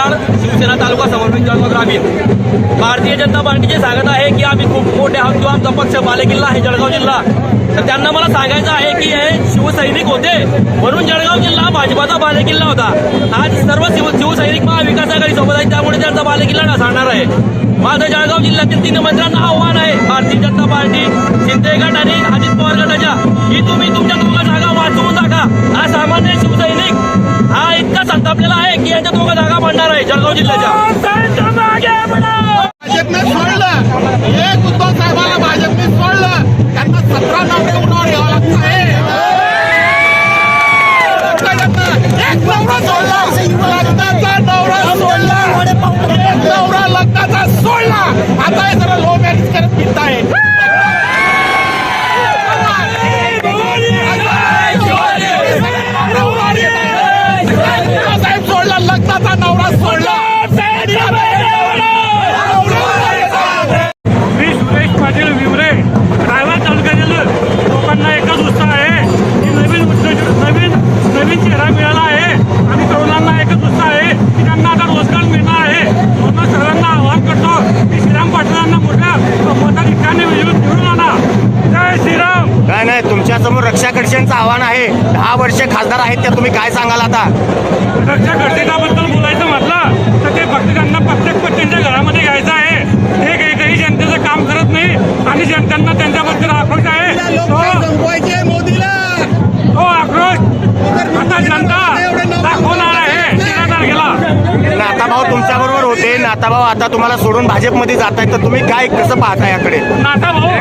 कराड शिवसेना तालुका समर्पित जळगाव ग्रामीण. भारतीय जनता पार्टीचे सांगत आहे की आम्ही खूप मोठे आहोत किंवा आमचा पक्ष बालेकिल्ला आहे जळगाव जिल्हा. तर त्यांना मला सांगायचं आहे की हे शिवसैनिक होते म्हणून जळगाव जिल्हा भाजपाचा बालेकिल्ला होता. आज सर्व शिव शिवसैनिक महाविकास आघाडी सोबत आहेत त्यामुळे त्यांचा बालेकिल्ला ढासळणार आहे. माझं जळगाव जिल्ह्यातील तीन मंत्र्यांना आव्हान आहे भारतीय जनता पार्टी शिंदे गट आणि अजित पवार गटाच्या. की तुम्ही तुमच्या दोघं जागा वाचवून टाका हा आहे जळगाव जिल्ह्याच्या. चेहरा मिळाला आहे. आणि तरुणांना एकच उत्साह आहे की त्यांना आता रोजगार मिळणार आहे. म्हणून सर्वांना आवाहन करतो की श्रीराम पाटलांना मोठ्या मताधिकाने निवडून आणा. जय श्रीराम. काय नाही तुमच्यासमोर रक्षा खडसेंचं आव्हान आहे. दहा वर्षे खासदार आहेत त्या तुम्ही काय सांगाल आता? रक्षा खडसेंबद्दल बोलायचं म्हटलं तर ते फक्त त्यांना प्रत्येक पद त्यांच्या घरामध्ये घ्यायचं आहे. हे काही जनतेचं काम करत नाही आणि जनतांना त्यांच्याबद्दल नाताभाऊ तुमच्याबरोबर होते नाताभाऊ आता तुम्हाला सोडून भाजपमध्ये जात आहेत तर तुम्ही काय कसं पाहता याकडे? नाताभाऊ